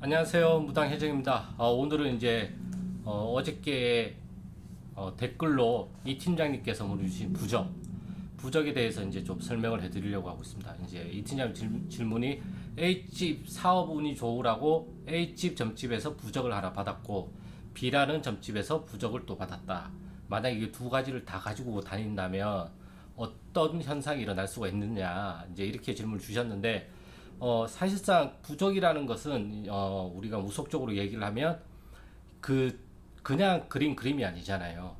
안녕하세요 무당 혜정입니다. 어, 오늘은 이제 어, 어저께 어, 댓글로 이 팀장님께서 보내주신 부적 부적에 대해서 이제 좀 설명을 해드리려고 하고 있습니다. 이제 이 팀장 질, 질문이 A집 사업 운이 좋으라고 A집 점집에서 부적을 하나 받았고 B라는 점집에서 부적을 또 받았다. 만약 이게 두 가지를 다 가지고 다닌다면 어떤 현상이 일어날 수가 있느냐 이제 이렇게 질문을 주셨는데 어, 사실상 부적이라는 것은 어, 우리가 무속적으로 얘기를 하면 그 그냥 그린 그림이 아니잖아요.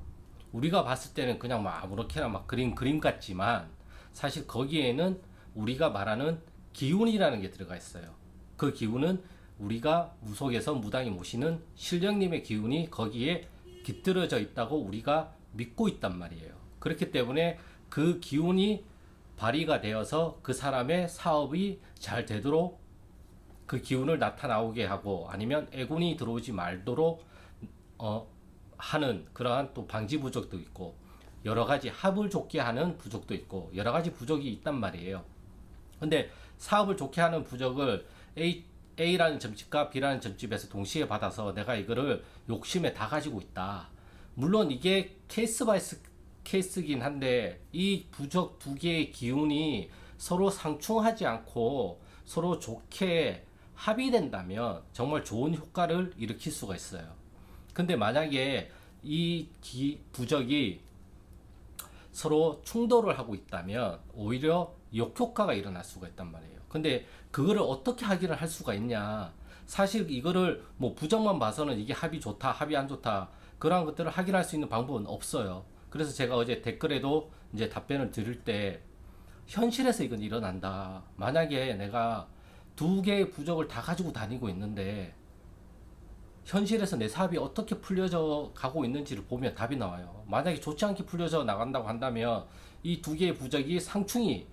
우리가 봤을 때는 그냥 막 아무렇게나 막 그린 그림 같지만 사실 거기에는 우리가 말하는 기운이라는 게 들어가 있어요. 그 기운은 우리가 무속에서 무당이 모시는 신령님의 기운이 거기에 깃들어져 있다고 우리가 믿고 있단 말이에요. 그렇기 때문에 그 기운이 발휘가 되어서 그 사람의 사업이 잘 되도록 그 기운을 나타나오게 하고 아니면 애군이 들어오지 말도록 어, 하는 그러한 또 방지 부족도 있고 여러 가지 합을 좋게 하는 부족도 있고 여러 가지 부족이 있단 말이에요. 근데 사업을 좋게 하는 부적을 A A라는 점집과 B라는 점집에서 동시에 받아서 내가 이거를 욕심에 다 가지고 있다. 물론 이게 케이스 바이 케이스긴 한데 이 부적 두 개의 기운이 서로 상충하지 않고 서로 좋게 합의된다면 정말 좋은 효과를 일으킬 수가 있어요. 근데 만약에 이 기, 부적이 서로 충돌을 하고 있다면 오히려 역효과가 일어날 수가 있단 말이에요. 근데 그거를 어떻게 확인을 할 수가 있냐? 사실 이거를 뭐 부정만 봐서는 이게 합이 좋다, 합이 안 좋다 그러한 것들을 확인할 수 있는 방법은 없어요. 그래서 제가 어제 댓글에도 이제 답변을 드릴 때 현실에서 이건 일어난다. 만약에 내가 두 개의 부적을 다 가지고 다니고 있는데 현실에서 내 사업이 어떻게 풀려져 가고 있는지를 보면 답이 나와요. 만약에 좋지 않게 풀려져 나간다고 한다면 이 두 개의 부적이 상충이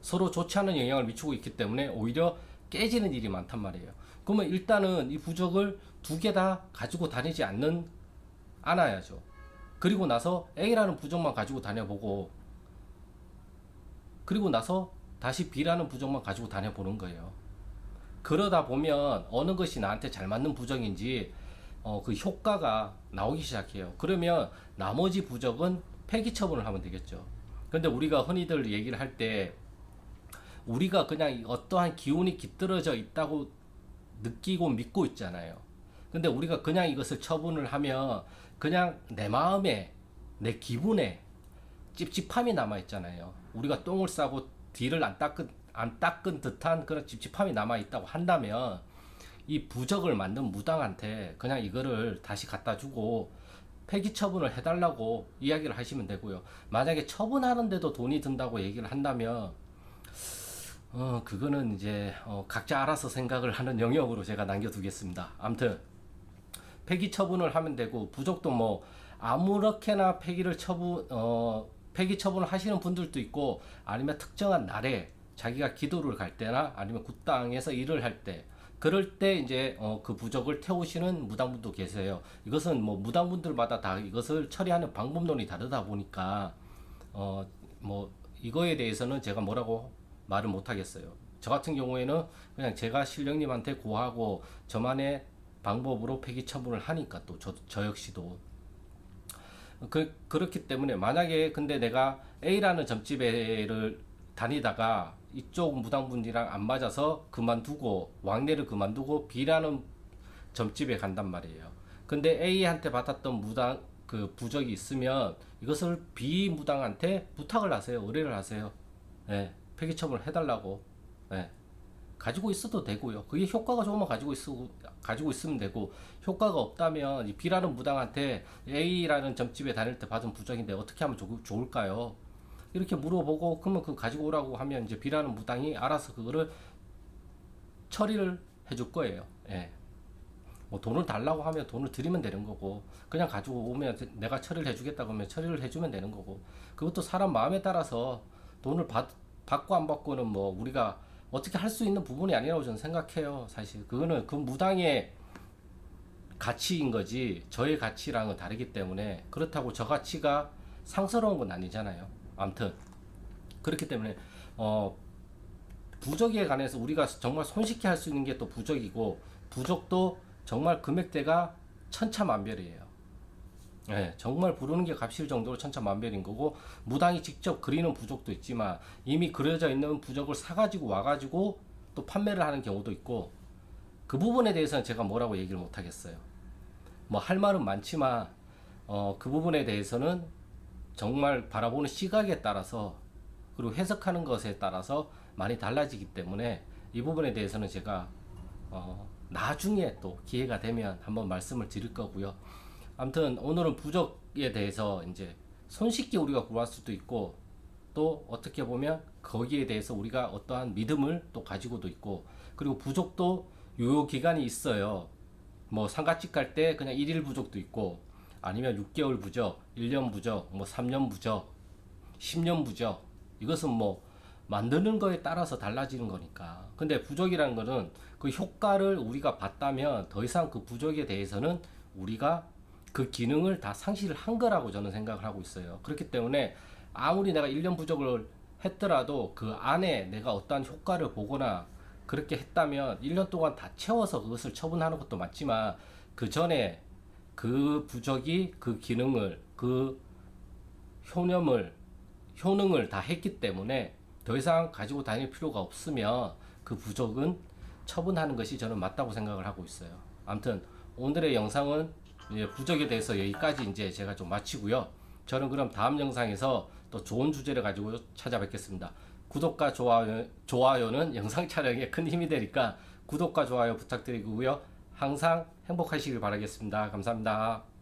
서로 좋지 않은 영향을 미치고 있기 때문에 오히려 깨지는 일이 많단 말이에요. 그러면 일단은 이 부적을 두 개 다 가지고 다니지 않는 않아야죠. 그리고 나서 A라는 부적만 가지고 다녀보고 그리고 나서 다시 B라는 부적만 가지고 다녀보는 거예요. 그러다 보면 어느 것이 나한테 잘 맞는 부적인지 어, 그 효과가 나오기 시작해요. 그러면 나머지 부적은 폐기 처분을 하면 되겠죠. 근데 우리가 흔히들 얘기를 할 때 우리가 그냥 어떠한 기운이 깃들어져 있다고 느끼고 믿고 있잖아요. 근데 우리가 그냥 이것을 처분을 하면 그냥 내 마음에 내 기분에 찝찝함이 남아 있잖아요. 우리가 똥을 싸고 뒤를 안 닦은 안 닦은 듯한 그런 찝찝함이 남아 있다고 한다면 이 부적을 만든 무당한테 그냥 이거를 다시 갖다 주고 폐기 처분을 해달라고 이야기를 하시면 되고요. 만약에 처분하는데도 돈이 든다고 얘기를 한다면 어 그거는 이제 어, 각자 알아서 생각을 하는 영역으로 제가 남겨두겠습니다. 아무튼 폐기 처분을 하면 되고 부적도 뭐 아무렇게나 폐기를 처분 어 폐기 처분을 하시는 분들도 있고 아니면 특정한 날에 자기가 기도를 갈 때나 아니면 굿당에서 일을 할 때 그럴 때 이제 어, 그 부적을 태우시는 무당분도 계세요. 이것은 뭐 무당분들마다 다 이것을 처리하는 방법론이 다르다 보니까 어 뭐 이거에 대해서는 제가 뭐라고 말을 못 하겠어요. 저 같은 경우에는 그냥 제가 신령님한테 고하고 저만의 방법으로 폐기 처분을 하니까 또 저 저 역시도 그, 그렇기 때문에 만약에 근데 내가 A라는 점집에를 다니다가 이쪽 무당분이랑 안 맞아서 그만두고 왕래를 그만두고 B라는 점집에 간단 말이에요. 근데 A한테 받았던 무당 그 부적이 있으면 이것을 B 무당한테 부탁을 하세요. 의뢰를 하세요. 예. 폐기 처분을 해달라고. 예. 가지고 있어도 되고요. 그게 효과가 좋으면 가지고 있 가지고 있으면 되고 효과가 없다면 이 B라는 무당한테 A라는 점집에 다닐 때 받은 부적인데 어떻게 하면 좋, 좋을까요? 이렇게 물어보고 그러면 그 가지고 오라고 하면 이제 B라는 무당이 알아서 그거를 처리를 해줄 거예요. 예. 뭐 돈을 달라고 하면 돈을 드리면 되는 거고 그냥 가지고 오면 내가 처리를 해주겠다 그러면 처리를 해주면 되는 거고 그것도 사람 마음에 따라서 돈을 받, 받고 안 받고는 뭐 우리가 어떻게 할 수 있는 부분이 아니라고 저는 생각해요 사실 그거는 그 무당의 가치인 거지 저의 가치랑은 다르기 때문에 그렇다고 저 가치가 상스러운 건 아니잖아요 암튼 그렇기 때문에 어 부적에 관해서 우리가 정말 손쉽게 할 수 있는 게 또 부적이고 부족도 정말 금액대가 천차만별이에요. 예, 정말 부르는 게 값일 정도로 천차만별인 거고 무당이 직접 그리는 부족도 있지만 이미 그려져 있는 부족을 사가지고 와가지고 또 판매를 하는 경우도 있고 그 부분에 대해서는 제가 뭐라고 얘기를 못 하겠어요. 뭐 할 말은 많지만 어, 그 부분에 대해서는 정말 바라보는 시각에 따라서 그리고 해석하는 것에 따라서 많이 달라지기 때문에 이 부분에 대해서는 제가 어, 나중에 또 기회가 되면 한번 말씀을 드릴 거고요. 아무튼 오늘은 부적에 대해서 이제 손쉽게 우리가 구할 수도 있고 또 어떻게 보면 거기에 대해서 우리가 어떠한 믿음을 또 가지고도 있고 그리고 부족도 유효 기간이 있어요. 뭐 상가집 갈 때 그냥 일일 부족도 있고 아니면 6개월 부적, 1년 부적, 뭐 3년 부적, 10년 부적 이것은 뭐 만드는 거에 따라서 달라지는 거니까. 근데 부적이라는 거는 그 효과를 우리가 봤다면 더 이상 그 부적에 대해서는 우리가 그 기능을 다 상실을 한 거라고 저는 생각을 하고 있어요. 그렇기 때문에 아무리 내가 1년 부적을 했더라도 그 안에 내가 어떠한 효과를 보거나 그렇게 했다면 1년 동안 다 채워서 그것을 처분하는 것도 맞지만 그 전에 그 부적이 그 기능을 그 효념을 효능을 다 했기 때문에 더 이상 가지고 다닐 필요가 없으면 그 부적은 처분하는 것이 저는 맞다고 생각을 하고 있어요. 아무튼 오늘의 영상은 이제 부적에 대해서 여기까지 이제 제가 좀 마치고요. 저는 그럼 다음 영상에서 또 좋은 주제를 가지고 찾아뵙겠습니다. 구독과 좋아요, 좋아요는 영상 촬영에 큰 힘이 되니까 구독과 좋아요 부탁드리고요. 항상 행복하시길 바라겠습니다. 감사합니다.